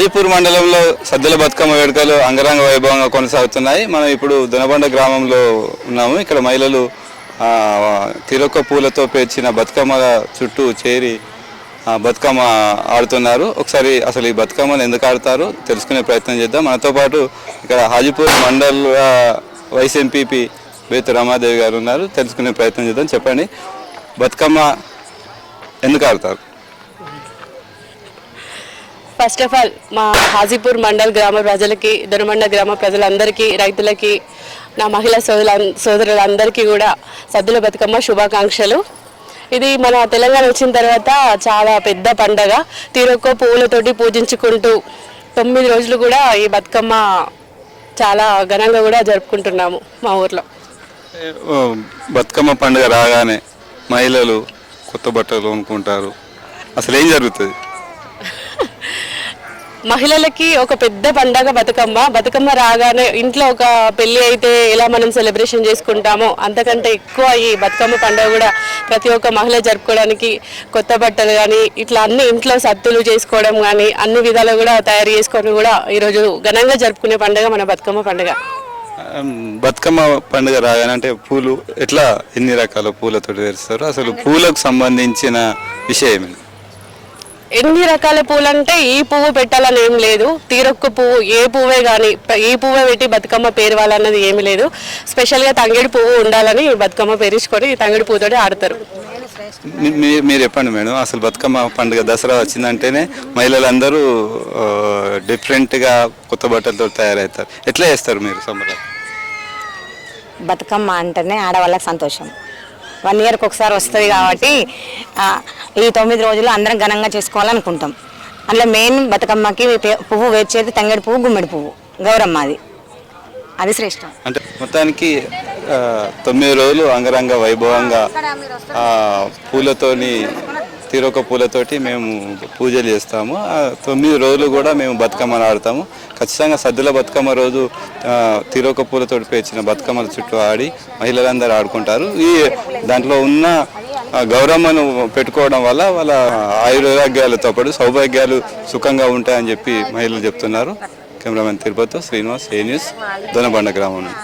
హాజీపూర్ మండలంలో సద్దుల బతుకమ్మ వేడుకలు అంగరంగ వైభవంగా కొనసాగుతున్నాయి. మనం ఇప్పుడు దొనబండ గ్రామంలో ఉన్నాము. ఇక్కడ మహిళలు తిరొక్క పూలతో పేర్చిన బతుకమ్మ చుట్టూ చేరి బతుకమ్మ ఆడుతున్నారు. ఒకసారి అసలు ఈ బతుకమ్మను ఎందుకు ఆడతారు? తెలుసుకునే ప్రయత్నం చేద్దాం. మనతో పాటు ఇక్కడ హాజీపూర్ మండల్ వైస్ ఎంపీపీ బేతు రమాదేవి గారు ఉన్నారు. తెలుసుకునే ప్రయత్నం చేద్దాం. చెప్పండి బతుకమ్మ ఎందుకు ఆడతారు? ఫస్ట్ ఆఫ్ ఆల్ మా హాజీపూర్ మండల్ గ్రామ ప్రజలకి దొనమండ గ్రామ ప్రజలందరికీ రైతులకి నా మహిళా సోదరుల సోదరులందరికీ కూడా సద్దుల బతుకమ్మ శుభాకాంక్షలు. ఇది మన తెలంగాణ వచ్చిన తర్వాత చాలా పెద్ద పండగ. తీరొక్క పువ్వులతోటి పూజించుకుంటూ తొమ్మిది రోజులు కూడా ఈ బతుకమ్మ చాలా ఘనంగా కూడా జరుపుకుంటున్నాము మా ఊర్లో. బతుకమ్మ పండుగ రాగానే మహిళలు కొత్త బట్టలు కొనుక్కుంటారు. అసలు ఏం జరుగుతుంది? మహిళలకి ఒక పెద్ద పండగ బతుకమ్మ. బతుకమ్మ రాగానే ఇంట్లో ఒక పెళ్ళి అయితే ఎలా మనం సెలబ్రేషన్ చేసుకుంటామో అంతకంటే ఎక్కువ ఈ బతుకమ్మ పండుగ కూడా ప్రతి ఒక్క మహిళ జరుపుకోవడానికి కొత్త బట్టలు కానీ ఇట్లా అన్ని ఇంట్లో సత్తులు చేసుకోవడం కానీ అన్ని విధాలు కూడా తయారు చేసుకొని కూడా ఈరోజు ఘనంగా జరుపుకునే పండుగ మన బతుకమ్మ పండుగ. బతుకమ్మ పండుగ రాగానే అంటే పూలు ఎట్లా ఎన్ని రకాల పూలతో వేస్తారు అసలు పూలకు సంబంధించిన విషయం? ఎన్ని రకాల పూలు అంటే ఈ పువ్వు పెట్టాలని ఏం లేదు. తీరొక్క పువ్వు ఏ పువ్వే కానీ ఈ పువ్వే పెట్టి బతుకమ్మ పేరవాలన్నది ఏమీ లేదు. స్పెషల్గా తంగేడి పువ్వు ఉండాలని బతుకమ్మ పేరించుకొని ఈ తంగేడి పువ్వుతోటి ఆడతారు. మీరు చెప్పండి మేడం. అసలు బతుకమ్మ పండుగ దసరా వచ్చిందంటేనే మహిళలందరూ డిఫరెంట్గా కొత్త బట్టలతో తయారవుతారు. ఎట్లా చేస్తారు మీరు సంబరాలు? బతుకమ్మ అంటేనే ఆడవాళ్ళకి సంతోషం. వన్ ఇయర్కి ఒకసారి వస్తుంది కాబట్టి ఈ తొమ్మిది రోజులు అందరం ఘనంగా చేసుకోవాలనుకుంటాం. అందులో మెయిన్ బతుకమ్మకి పువ్వు వేర్చేది తంగేడు పువ్వు గుమ్మడి పువ్వు. గౌరమ్మ అది. అది శ్రేష్టం. అంటే మొత్తానికి తొమ్మిది రోజులు అంగరంగ వైభవంగా పూలతోని తీరొక పూలతోటి మేము పూజలు చేస్తాము. తొమ్మిది రోజులు కూడా మేము బతుకమ్మను ఆడతాము. ఖచ్చితంగా సద్దుల బతుకమ్మ రోజు ఆ, తీరొక పూలతోటి పేర్చిన బతుకమ్మల చుట్టూ ఆడి మహిళలందరూ ఆడుకుంటారు. ఈ దాంట్లో ఉన్న గౌరమ్మను పెట్టుకోవడం వల్ల వాళ్ళ ఆయురాగ్యాలతో పాటు సౌభాగ్యాలు సుఖంగా ఉంటాయని చెప్పి మహిళలు చెప్తున్నారు. కెమెరామెన్ తిరుపతితో శ్రీనివాస్ ఏ న్యూస్ దొనబండ గ్రామం నుండి